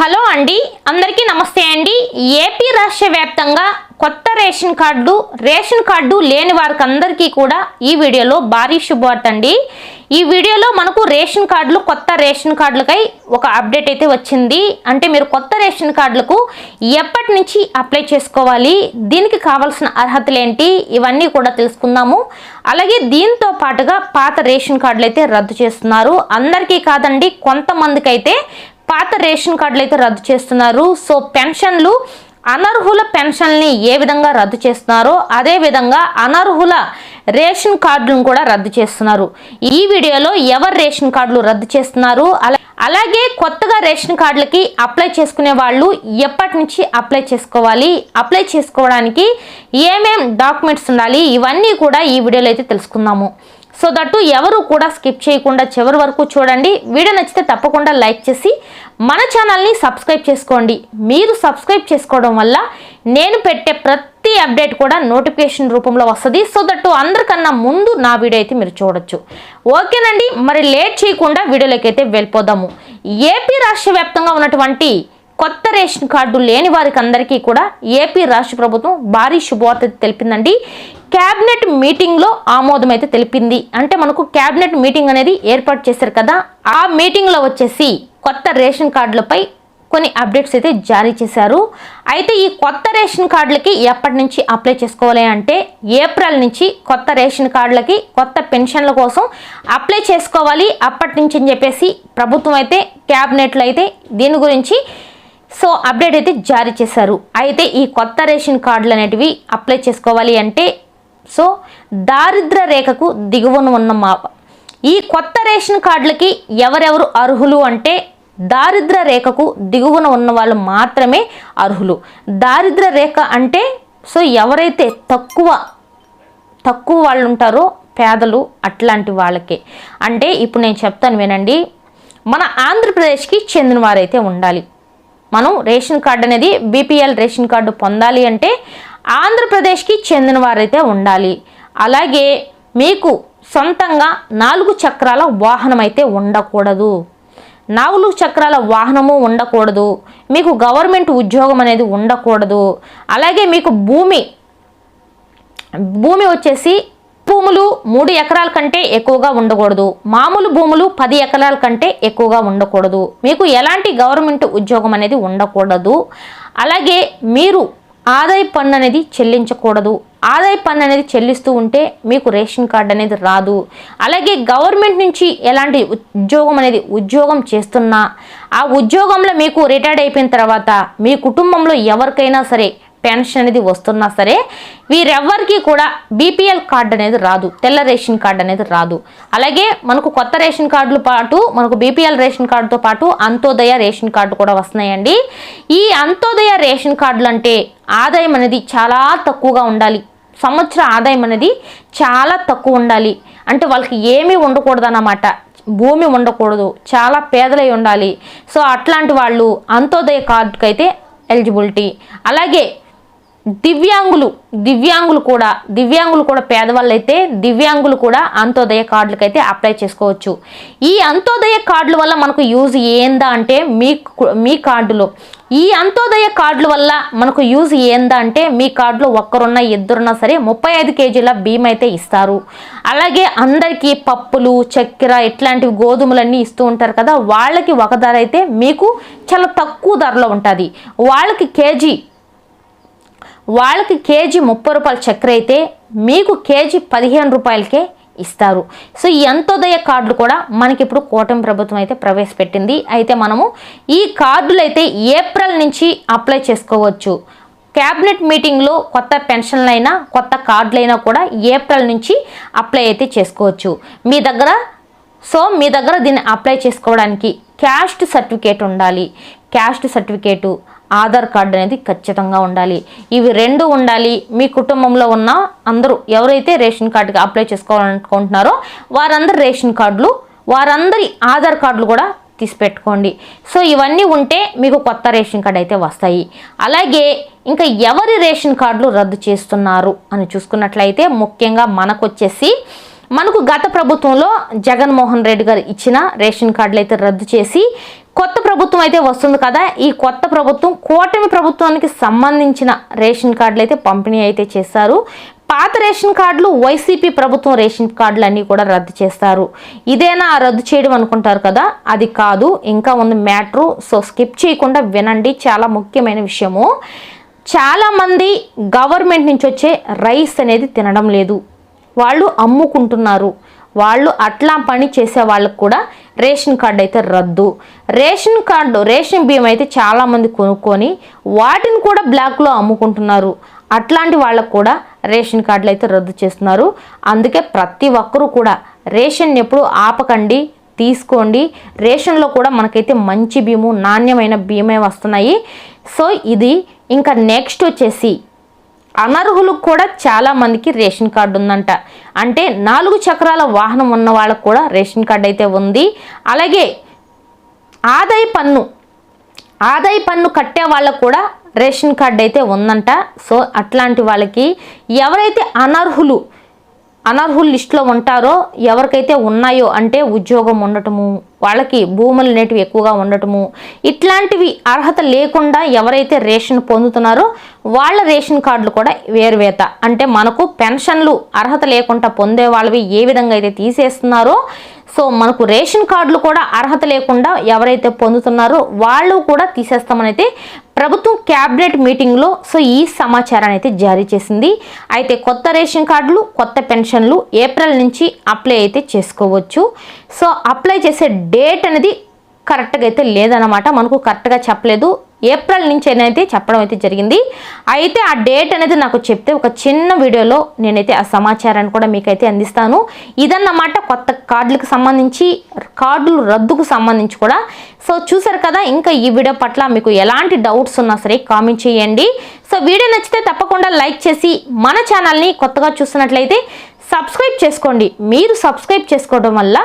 Hello అండి అందరికీ నమస్తే అండి. ఏపీ రాష్ట్ర వ్యాప్తంగా కొత్త రేషన్ కార్డు రేషన్ కార్డు లేని వారికి అందరికీ కూడా ఈ వీడియోలో భారీ శుభవార్త అండి. ఈ వీడియోలో మనకు రేషన్ కార్డులు కొత్త రేషన్ కార్డులకై ఒక అప్డేట్ అయితే వచ్చింది. అంటే మీరు కొత్త రేషన్ కార్డులకు ఎప్పటి నుంచి అప్లై చేసుకోవాలి దీనికి కావాల్సిన అర్హతలు ఏంటి ఇవన్నీ కూడా తెలుసుకుందాము. అలాగే దీంతో పాటుగా పాత రేషన్ కార్డులు అయితే రద్దు చేస్తున్నారు. అందరికీ కాదండి కొంతమందికి అయితే పాత రేషన్ కార్డులు అయితే రద్దు చేస్తున్నారు. సో పెన్షన్లు అనర్హుల పెన్షన్ని ఏ విధంగా రద్దు చేస్తున్నారో అదేవిధంగా అనర్హుల రేషన్ కార్డులను కూడా రద్దు చేస్తున్నారు. ఈ వీడియోలో ఎవరు రేషన్ కార్డులు రద్దు చేస్తున్నారు? అలా అలాగే కొత్తగా రేషన్ కార్డులకి అప్లై చేసుకునే వాళ్ళు ఎప్పటి నుంచి అప్లై చేసుకోవాలి? అప్లై చేసుకోవడానికి ఏమేం డాక్యుమెంట్స్ ఉండాలి? ఇవన్నీ కూడా ఈ వీడియోలో అయితే తెలుసుకుందాము. సో దట్టు ఎవరు కూడా స్కిప్ చేయకుండా చివరి వరకు చూడండి. వీడియో నచ్చితే తప్పకుండా లైక్ చేసి మన ఛానల్ని సబ్స్క్రైబ్ చేసుకోండి. మీరు సబ్స్క్రైబ్ చేసుకోవడం వల్ల నేను పెట్టే ప్రతి అప్డేట్ కూడా నోటిఫికేషన్ రూపంలో వస్తుంది. సో దట్టు అందరికన్నా ముందు నా వీడియో అయితే మీరు చూడొచ్చు. ఓకేనండి. మరి లేట్ చేయకుండా వీడియోలోకి అయితే వెళ్ళిపోదాము. ఏపీ రాష్ట్ర వ్యాప్తంగా ఉన్నటువంటి కొత్త రేషన్ కార్డు లేని వారికి అందరికీ కూడా ఏపీ రాష్ట్ర ప్రభుత్వం భారీ శుభవార్త తెలిపిందండి. క్యాబినెట్ మీటింగ్లో ఆమోదం అయితే తెలిపింది. అంటే మనకు క్యాబినెట్ మీటింగ్ అనేది ఏర్పాటు చేశారు కదా ఆ మీటింగ్లో వచ్చేసి కొత్త రేషన్ కార్డులపై కొన్ని అప్డేట్స్ అయితే జారీ చేశారు. అయితే ఈ కొత్త రేషన్ కార్డులకి ఎప్పటి నుంచి అప్లై చేసుకోవాలి అంటే ఏప్రిల్ నుంచి కొత్త రేషన్ కార్డులకి కొత్త పెన్షన్ల కోసం అప్లై చేసుకోవాలి అప్పటి నుంచి అని చెప్పేసి ప్రభుత్వం అయితే క్యాబినెట్లో అయితే దీని గురించి సో అప్డేట్ అయితే జారీ చేశారు. అయితే ఈ కొత్త రేషన్ కార్డులు అనేటివి అప్లై చేసుకోవాలి అంటే సో దారిద్ర రేఖకు దిగువన ఉన్న మా ఈ కొత్త రేషన్ కార్డులకి ఎవరెవరు అర్హులు అంటే దారిద్ర రేఖకు దిగువన ఉన్న వాళ్ళు మాత్రమే అర్హులు. దారిద్ర రేఖ అంటే సో ఎవరైతే తక్కువ తక్కువ వాళ్ళు ఉంటారో పేదలు అట్లాంటి వాళ్ళకే. అంటే ఇప్పుడు నేను చెప్తాను వినండి. మన ఆంధ్రప్రదేశ్కి చెందిన వారైతే ఉండాలి. మనం రేషన్ కార్డు అనేది బీపీఎల్ రేషన్ కార్డు పొందాలి అంటే ఆంధ్రప్రదేశ్కి చెందిన వారైతే ఉండాలి. అలాగే మీకు సొంతంగా నాలుగు చక్రాల వాహనం అయితే ఉండకూడదు. నాలుగు చక్రాల వాహనము ఉండకూడదు. మీకు గవర్నమెంట్ ఉద్యోగం అనేది ఉండకూడదు. అలాగే మీకు భూమి భూమి వచ్చేసి భూములు మూడు ఎకరాల కంటే ఎక్కువగా ఉండకూడదు. మామూలు భూములు పది ఎకరాల కంటే ఎక్కువగా ఉండకూడదు. మీకు ఎలాంటి గవర్నమెంట్ ఉద్యోగం అనేది ఉండకూడదు. అలాగే మీరు ఆదాయ పన్ను అనేది చెల్లించకూడదు. ఆదాయ పన్ను అనేది చెల్లిస్తూ ఉంటే మీకు రేషన్ కార్డు అనేది రాదు. అలాగే గవర్నమెంట్ నుంచి ఎలాంటి ఉద్యోగం అనేది ఉద్యోగం చేస్తున్నా ఆ ఉద్యోగంలో మీకు రిటైర్డ్ అయిపోయిన తర్వాత మీ కుటుంబంలో ఎవరికైనా సరే పెన్షన్ అనేది వస్తున్నా సరే వీరెవ్వరికి కూడా బీపీఎల్ కార్డు అనేది రాదు తెల్ల రేషన్ కార్డు అనేది రాదు. అలాగే మనకు కొత్త రేషన్ కార్డులు పాటు మనకు బీపీఎల్ రేషన్ కార్డుతో పాటు అంత్యోదయ రేషన్ కార్డు కూడా వస్తున్నాయండి. ఈ అంత్యోదయ రేషన్ కార్డులు అంటే ఆదాయం అనేది చాలా తక్కువగా ఉండాలి. సంవత్సర ఆదాయం అనేది చాలా తక్కువ ఉండాలి. అంటే వాళ్ళకి ఏమీ ఉండకూడదు అన్నమాట భూమి ఉండకూడదు చాలా పేదలై ఉండాలి. సో అట్లాంటి వాళ్ళు అంత్యోదయ కార్డుకైతే ఎలిజిబిలిటీ. అలాగే దివ్యాంగులు దివ్యాంగులు కూడా దివ్యాంగులు కూడా పేదవాళ్ళు అయితే దివ్యాంగులు కూడా అంత్యోదయ కార్డులకు అయితే అప్లై చేసుకోవచ్చు. ఈ అంత్యోదయ కార్డుల వల్ల మనకు యూజ్ ఏందా అంటే మీ మీ కార్డులో. ఈ అంత్యోదయ కార్డుల వల్ల మనకు యూజ్ ఏందా అంటే మీ కార్డులో ఒక్కరున్నా ఇద్దరున్నా సరే ముప్పై ఐదు కేజీల బియ్యం అయితే ఇస్తారు. అలాగే అందరికీ పప్పులు చక్కెర ఇట్లాంటివి గోధుమలన్నీ ఇస్తూ ఉంటారు కదా వాళ్ళకి ఒక ధర అయితే మీకు చాలా తక్కువ ధరలో ఉంటుంది. వాళ్ళకి కేజీ వాళ్ళకి కేజీ ముప్పై రూపాయల చక్కెర అయితే మీకు కేజీ పదిహేను రూపాయలకే ఇస్తారు. సో ఈ అంత్యోదయ కార్డులు కూడా మనకి ఇప్పుడు కూటమి ప్రభుత్వం అయితే ప్రవేశపెట్టింది. అయితే మనము ఈ కార్డులు అయితే ఏప్రిల్ నుంచి అప్లై చేసుకోవచ్చు. క్యాబినెట్ మీటింగ్లో కొత్త పెన్షన్లైనా కొత్త కార్డులైనా కూడా ఏప్రిల్ నుంచి అప్లై అయితే చేసుకోవచ్చు. మీ దగ్గర సో మీ దగ్గర దీన్ని అప్లై చేసుకోవడానికి క్యాస్ట్ సర్టిఫికేట్ ఉండాలి. క్యాస్ట్ సర్టిఫికేటు ఆధార్ కార్డు అనేది ఖచ్చితంగా ఉండాలి. ఇవి రెండు ఉండాలి. మీ కుటుంబంలో ఉన్న అందరూ ఎవరైతే రేషన్ కార్డుకి అప్లై చేసుకోవాలనుకుంటున్నారో వారందరు రేషన్ కార్డులు వారందరి ఆధార్ కార్డులు కూడా తీసి పెట్టుకోండి సో ఇవన్నీ ఉంటే మీకు కొత్త రేషన్ కార్డు అయితే వస్తాయి. అలాగే ఇంకా ఎవరి రేషన్ కార్డులు రద్దు చేస్తున్నారు అని చూసుకున్నట్లయితే ముఖ్యంగా మనకు వచ్చేసి మనకు గత ప్రభుత్వంలో జగన్మోహన్ రెడ్డి గారు ఇచ్చిన రేషన్ కార్డులు అయితే రద్దు చేసి కొత్త ప్రభుత్వం అయితే వస్తుంది కదా. ఈ కొత్త ప్రభుత్వం కూటమి ప్రభుత్వానికి సంబంధించిన రేషన్ కార్డులు అయితే పంపిణీ అయితే చేశారు. పాత రేషన్ కార్డులు వైసీపీ ప్రభుత్వం రేషన్ కార్డులు అన్నీ కూడా రద్దు చేస్తారు. ఇదేనా రద్దు చేయడం అనుకుంటారు కదా? అది కాదు. ఇంకా ఉంది మ్యాటరు. సో స్కిప్ చేయకుండా వినండి. చాలా ముఖ్యమైన విషయము. చాలామంది గవర్నమెంట్ నుంచి వచ్చే రైస్ అనేది తినడం లేదు. వాళ్ళు అమ్ముకుంటున్నారు. వాళ్ళు అట్లా పని చేసే వాళ్ళకు కూడా రేషన్ కార్డు అయితే రద్దు. రేషన్ కార్డు రేషన్ బియ్యం అయితే చాలామంది కొనుక్కొని వాటిని కూడా బ్లాక్లో అమ్ముకుంటున్నారు. అట్లాంటి వాళ్ళకు కూడా రేషన్ కార్డులు అయితే రద్దు చేస్తున్నారు. అందుకే ప్రతి ఒక్కరూ కూడా రేషన్ ఎప్పుడు ఆపకండి తీసుకోండి. రేషన్లో కూడా మనకైతే మంచి బియ్యము నాణ్యమైన బియ్యమే వస్తున్నాయి. సో ఇది ఇంకా నెక్స్ట్ వచ్చేసి అనర్హులకు కూడా చాలా మందికి రేషన్ కార్డు ఉందంట. అంటే నాలుగు చక్రాల వాహనం ఉన్న వాళ్ళకు కూడా రేషన్ కార్డు అయితే ఉంది. అలాగే ఆదాయ పన్ను ఆదాయ పన్ను కట్టే వాళ్ళకు కూడా రేషన్ కార్డు అయితే ఉందంట. సో అట్లాంటి వాళ్ళకి ఎవరైతే అనర్హులు అనర్హుల లిస్టులో ఉంటారో ఎవరికైతే ఉన్నాయో అంటే ఉద్యోగం ఉండటము వాళ్ళకి భూములు అనేటివి ఎక్కువగా ఉండటము ఇట్లాంటివి అర్హత లేకుండా ఎవరైతే రేషన్ పొందుతున్నారో వాళ్ళ రేషన్ కార్డులు కూడా వేరువేత. అంటే మనకు పెన్షన్లు అర్హత లేకుండా పొందే వాళ్ళవి ఏ విధంగా అయితే తీసేస్తున్నారో సో మనకు రేషన్ కార్డులు కూడా అర్హత లేకుండా ఎవరైతే పొందుతున్నారో వాళ్ళు కూడా తీసేస్తామనైతే ప్రభుత్వం క్యాబినెట్ మీటింగ్లో సో ఈ సమాచారాన్ని అయితే జారీ చేసింది. అయితే కొత్త రేషన్ కార్డులు కొత్త పెన్షన్లు ఏప్రిల్ నుంచి అప్లై అయితే చేసుకోవచ్చు. సో అప్లై చేసే డేట్ అనేది కరెక్ట్గా అయితే లేదనమాట మనకు కరెక్ట్గా చెప్పలేదు. ఏప్రిల్ నుంచి అయితే చెప్పడం అయితే జరిగింది. అయితే ఆ డేట్ అనేది నాకు చెప్తే ఒక చిన్న వీడియోలో నేనైతే ఆ సమాచారాన్ని కూడా మీకైతే అందిస్తాను. ఇదన్నమాట కొత్త కార్డులకు సంబంధించి కార్డులు రద్దుకు సంబంధించి కూడా. సో చూసారు కదా ఇంకా ఈ వీడియో పట్ల మీకు ఎలాంటి డౌట్స్ ఉన్నా సరే కామెంట్ చేయండి. సో వీడియో నచ్చితే తప్పకుండా లైక్ చేసి మన ఛానల్ని కొత్తగా చూస్తున్నట్లయితే సబ్స్క్రైబ్ చేసుకోండి. మీరు సబ్స్క్రైబ్ చేసుకోవడం వల్ల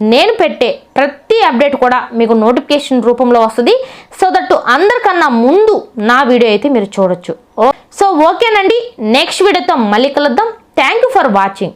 నేను పెట్టే ప్రతి అప్డేట్ కూడా మీకు నోటిఫికేషన్ రూపంలో వస్తుంది. సో దట్ అందరికన్నా ముందు నా వీడియో అయితే మీరు చూడొచ్చు. సో ఓకేనండి. నెక్స్ట్ వీడియోతో మళ్ళీ కలుద్దాం. Thank you for watching